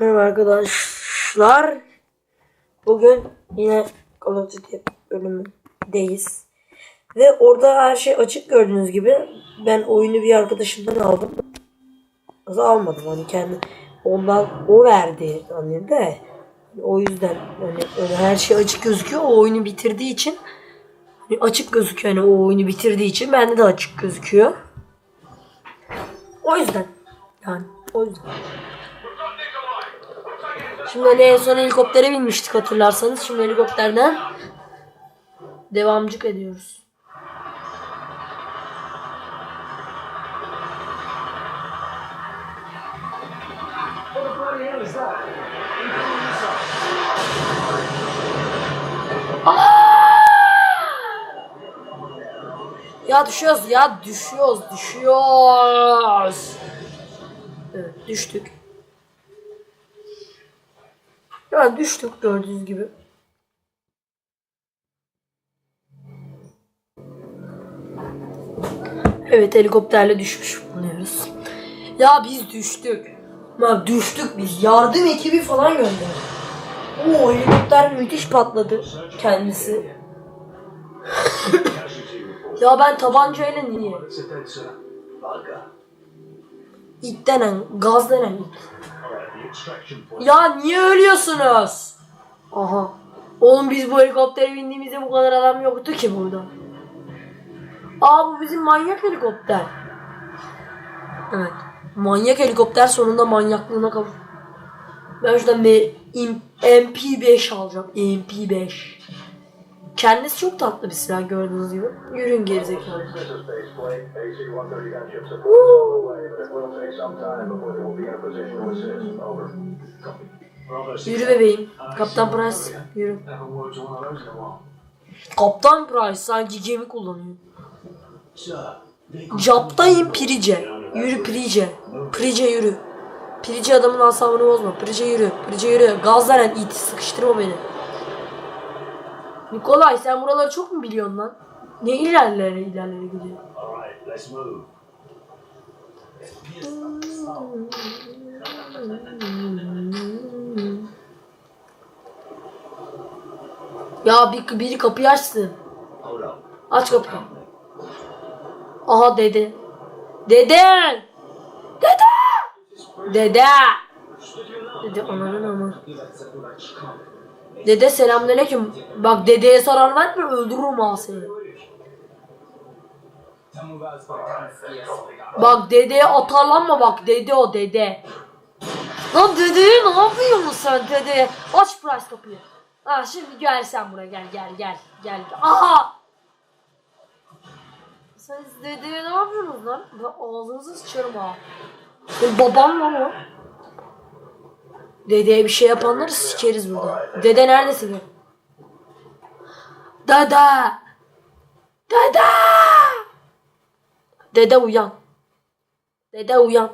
Merhaba arkadaşlar. Bugün yine Call of Duty bölümündeyiz. Ve orada her şey açık gördüğünüz gibi. Ben oyunu bir arkadaşımdan aldım. Aslında almadım hani kendi ondan o verdi hani de o yüzden hani öyle her şey açık gözüküyor. O oyunu bitirdiği için hani açık gözüküyor hani o oyunu bitirdiği için bende de açık gözüküyor. O yüzden yani o yüzden. Şimdi hani en son helikoptere binmiştik hatırlarsanız. Şimdi helikopterden devamcık ediyoruz. Ya düşüyoruz ya düşüyoruz düşüyoruz. Evet düştük. Ya düştük gördüğünüz gibi. Evet helikopterle düşmüş bulunuyoruz. Ya biz düştük. Ya düştük biz. Yardım ekibi falan gönderdik. Oo helikopter müthiş patladı kendisi. ya ben tabancayla niye? İt denen, gaz denen. Ya niye ölüyorsunuz? Aha. Oğlum biz bu helikoptere bindiğimizde bu kadar adam yoktu ki burada. Aa bu bizim manyak helikopter. Evet. Manyak helikopter sonunda manyaklığına kavuş. Ben şuradan bir im- MP5 alacağım. MP5. Kendisi çok tatlı bir silah gördüğünüz gibi. Yürün gerizekalı. yürü bebeğim. Kaptan Price yürü. Kaptan Price sanki gemi kullanıyor. Captayım Pirice. Yürü Pirice. Pirice yürü. Pirice adamın asabını bozma. Pirice yürü. Pirice yürü. Gazlaren it. Sıkıştırma beni. Nikolay sen buraları çok mu biliyorsun lan? Ne ilerlere ilerlere gidiyor. Ya bir, biri kapıyı açsın. Aç kapıyı. Aha dede. Dede! Dede! Dede! Dede ananın ama. Dede selamünaleyküm. Bak dedeye zarar verme öldürürüm ha seni. Bak dedeye atarlanma bak dede o dede. Lan dedeye ne yapıyorsun sen dede? Aç price kapıyı. Ha şimdi gel sen buraya gel gel gel gel. Aha! Sen dedeye ne yapıyorsunuz lan? Ben ağzınızı sıçarım ha. Senin baban lan o. Dedeye bir şey yapanları sikeriz burada. Dede neredesin ya? Dede! Dede! Uyan. Dede uyan.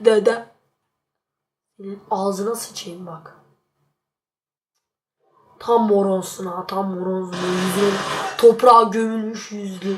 Dede. Ağzına sıçayım bak. Tam moronsun ha tam moronsun. Yüzüne toprağa gömülmüş yüzlü.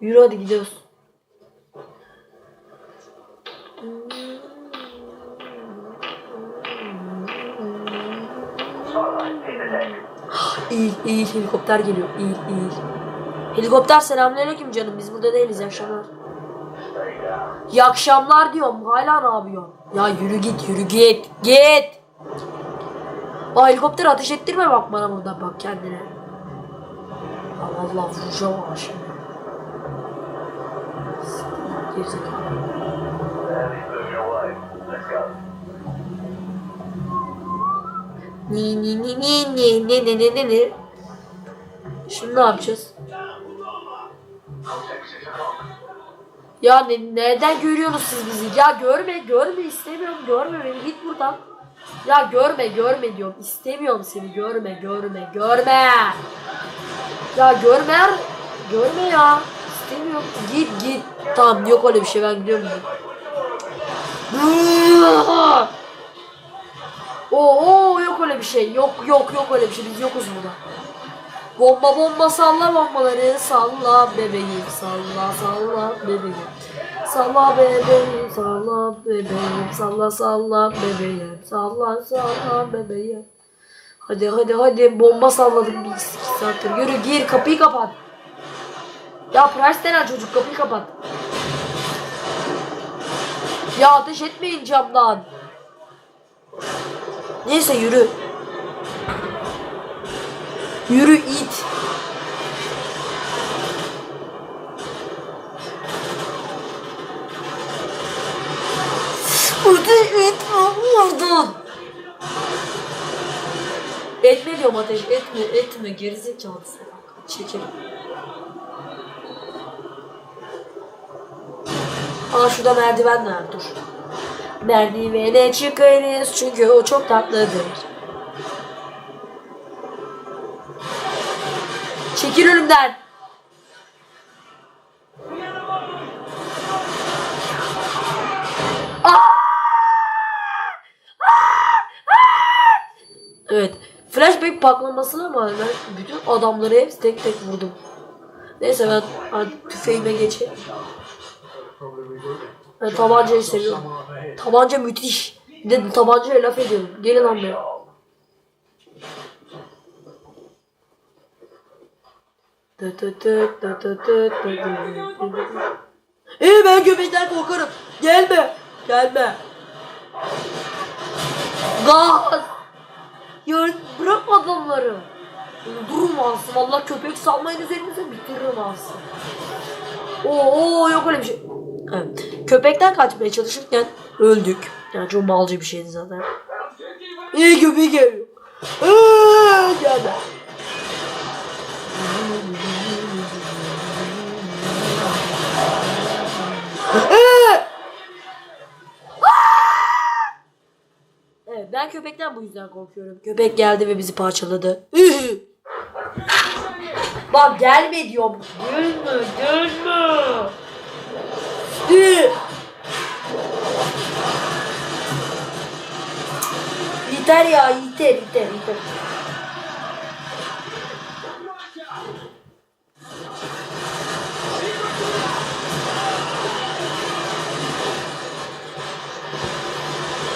Yürü hadi gidiyoruz. İyi iyi helikopter geliyor. İyi iyi. Helikopter selamünaleyküm canım. Biz burada değiliz. İyi akşamlar. İyi akşamlar diyorum. Hala ne yapıyorsun? Ya yürü git yürü git. Git. Aa helikopter ateş ettirme bak bana burada bak kendine. Ya Allah vuracağım ama. Gerizekalı. Ni ni ni ni ni ni ni ni ni ni. Şimdi ne yapacağız? Ya ne, neden görüyorsunuz siz bizi? Ya görme görme istemiyorum görme beni git buradan. Ya görme görme diyorum istemiyorum seni görme görme görme. Ya görme görme ya istemiyorum git git. Tamam yok öyle bir şey ben gidiyorum. Oo yok öyle bir şey. Yok yok yok öyle bir şey. Biz yokuz burada. Bomba bomba salla bombaları salla bebeğim salla salla bebeğim. Salla bebeğim, salla bebeğim, salla salla bebeğim, salla salla bebeğim. Hadi hadi hadi bomba salladık bir iki saattir. Yürü gir kapıyı kapat. Ya Price denen çocuk kapıyı kapat. Ya ateş etmeyin camdan. Neyse yürü. Yürü it. Ateş etme vurdun. Etme diyorum ateş etme etme gerizekalı salak. Çekelim. Aa şurada merdiven var dur. Merdivene çıkarız çünkü o çok tatlıdır. Çekil önümden. Evet. Flashback patlamasına ama ben bütün adamları hepsi tek tek vurdum. Neyse ben hadi tüfeğime geçeyim. Ben tabancayı seviyorum. Tabanca müthiş. Dedim tabancaya laf ediyorum. Gelin lan buraya. Ee ben göbekten korkarım. Gelme. Gelme. Gaz. Ya bırak adamları. Öldürürüm Ansın. Valla köpek salmayın üzerinize bitiririm Ansın. Oo, oo yok öyle bir şey. Evet. Köpekten kaçmaya çalışırken öldük. Yani çok malcı bir şeydi zaten. İyi köpek geliyor. Geldi. Evet ben köpekten bu yüzden korkuyorum. Köpek geldi ve bizi parçaladı. Bak gelme diyorum. Gelme gelme. Üh! Yeter ya yeter yeter yeter.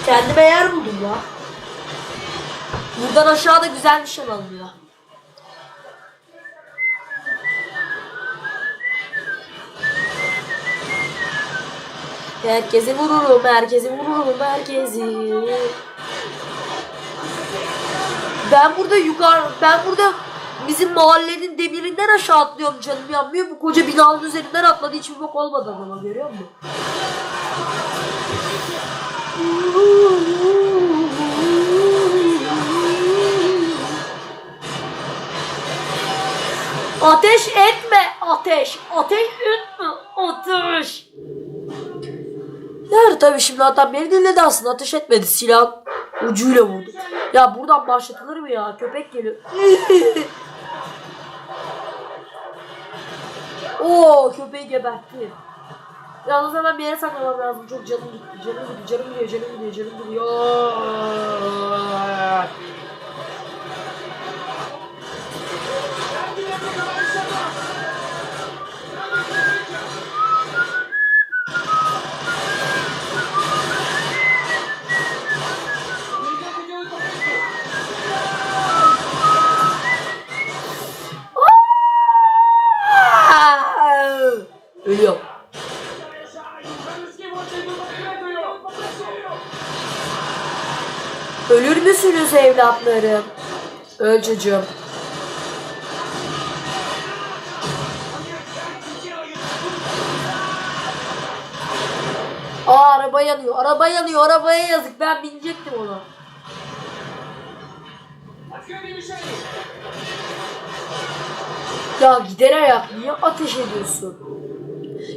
Kendime yer buldum ya. Buradan aşağıda güzel nişan alınıyor. Herkesi vururum, herkesi vururum, herkesi. Ben burada yukarı, ben burada bizim mahallenin demirinden aşağı atlıyorum canım yanmıyor. Bu koca binanın üzerinden atladı hiçbir bok olmadı adama görüyor musun? Ateş etme ateş. Ateş etme ateş. Yani tabii şimdi adam beni dinledi aslında ateş etmedi silah ucuyla vurdu. Ya buradan başlatılır mı ya köpek geliyor. Oo köpeği gebertti. Yalnız hemen bir yere saklamam lazım. Çok canım gitti. Canım gidiyor, canım gidiyor, canım gidiyor, canım gidiyor. Ölüyor. Ölür müsünüz evlatlarım? Öl. Aa araba yanıyor. Araba yanıyor. Arabaya yazık. Ben binecektim ona. Ya gider ayak niye ateş ediyorsun?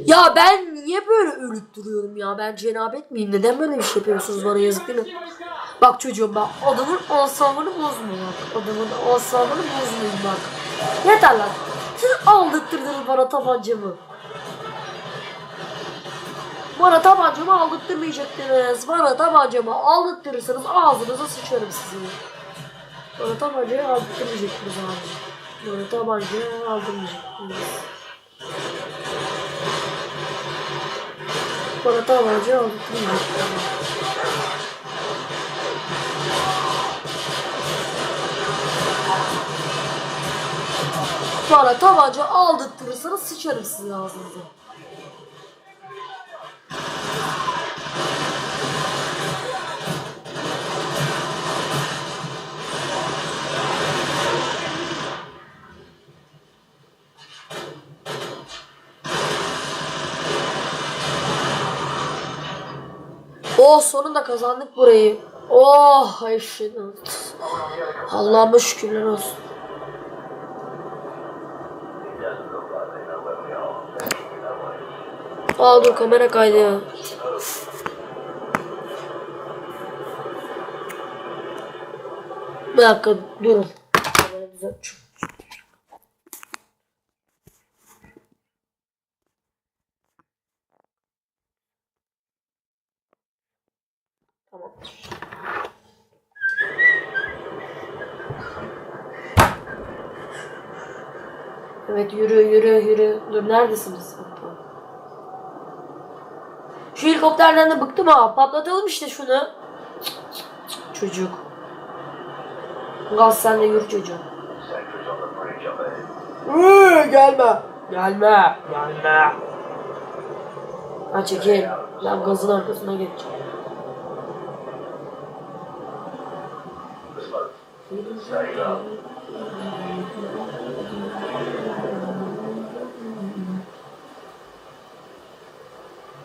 Ya ben niye böyle ölüp duruyorum ya? Ben cenabet miyim? Neden böyle bir şey yapıyorsunuz bana yazık değil mi? Bak çocuğum bak adamın asabını bozma bak. Adamın asabını bozmayın bak. Yeter lan. Siz aldırttırdınız bana tabancamı. Bana tabancamı aldırttırmayacaktınız. Bana tabancamı aldırttırırsanız ağzınıza sıçarım sizin. Bana tabancayı aldırttırmayacaktınız abi. Bana tabancayı aldırmayacaktınız. çikolata alacağı oldu. Çikolata alacağı aldırtırırsanız sıçarım sizin ağzınıza. Oh sonunda kazandık burayı. Oh eşhedü. Allah'ıma şükürler olsun. Aa dur kamera kaydı ya. Bir dakika durun. Kamerayı düzelteceğim. Evet yürü yürü yürü. Dur neredesiniz? Şu helikopterden de bıktım ha. Patlatalım işte şunu. Çocuk. Gaz sen de yürü çocuğum. Gelme. Gelme. Gelme. Ha çekil. Ben gazın arkasına geçeceğim. The smoke.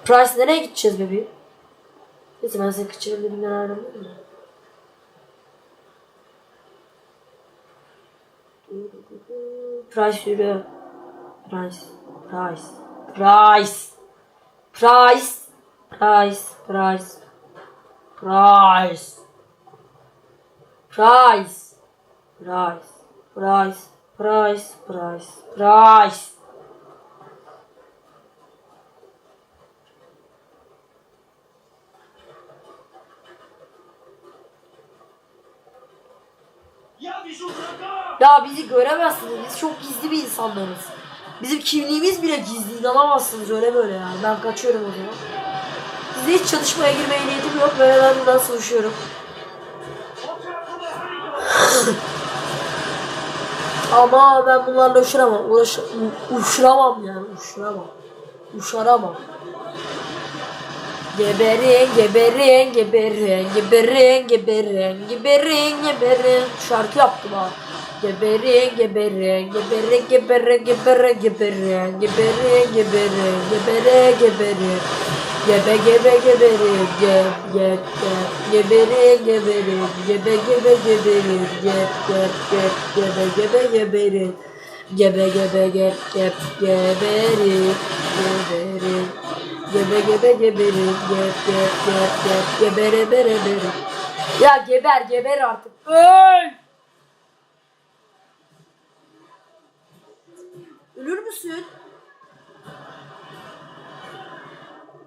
Price nereye gideceğiz bebeğim? Neyse ben seni kaçırabilirim nereden mi? Price yürü. Price. Price. Price. Price. Price. Price. Price. Price. Price. Price. Price. Price. Price. Ya bizi göremezsiniz. Biz çok gizli bir insanlarız. Bizim kimliğimiz bile gizli. İnanamazsınız öyle böyle yani. Ben kaçıyorum o zaman. Sizle hiç çalışmaya girmeye niyetim yok. Ben buradan savaşıyorum. Ama ben bunlarla uçuramam. Uğraş, u- uçuramam yani. Uçuramam. Uçaramam. Geberin, geberin, geberin, geberin, geberin, geberin, geberin. Şarkı yaptım ha. Geberin, geberin, geberin, geberin, geberin, geberin, geberin, geberin, geberin. Gebe gebe geberin, geb geb geb, geberin, geberin, gebe gebe geberin, geb geb geb, gebe gebe geberin. Gebe gebe geb geb geberin, geberin. Gebe gebe geberin, geb geb geb geb, gebere bere bere. Ya geber geber artık. Öl! Ölür müsün?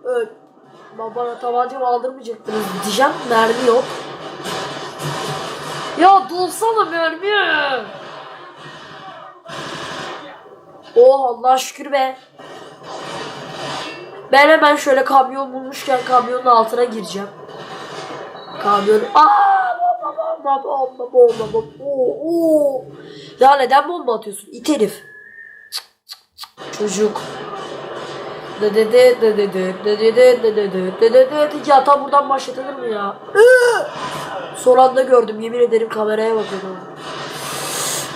Öl. Babana tabancamı aldırmayacaktınız diyeceğim. Mermi yok. Ya dolsana mermi. Oh Allah şükür be. Ben hemen şöyle kamyon bulmuşken kamyonun altına gireceğim. Kamyon. Aa! Baba baba baba baba. Oo, oo. Ya neden bomba atıyorsun? İt herif. Çocuk. Ya tam buradan başlatılır mı ya? Son anda gördüm yemin ederim kameraya bakıyordum.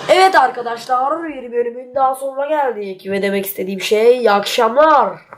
Evet arkadaşlar bir bölümün daha sonuna geldik ve demek istediğim şey iyi akşamlar.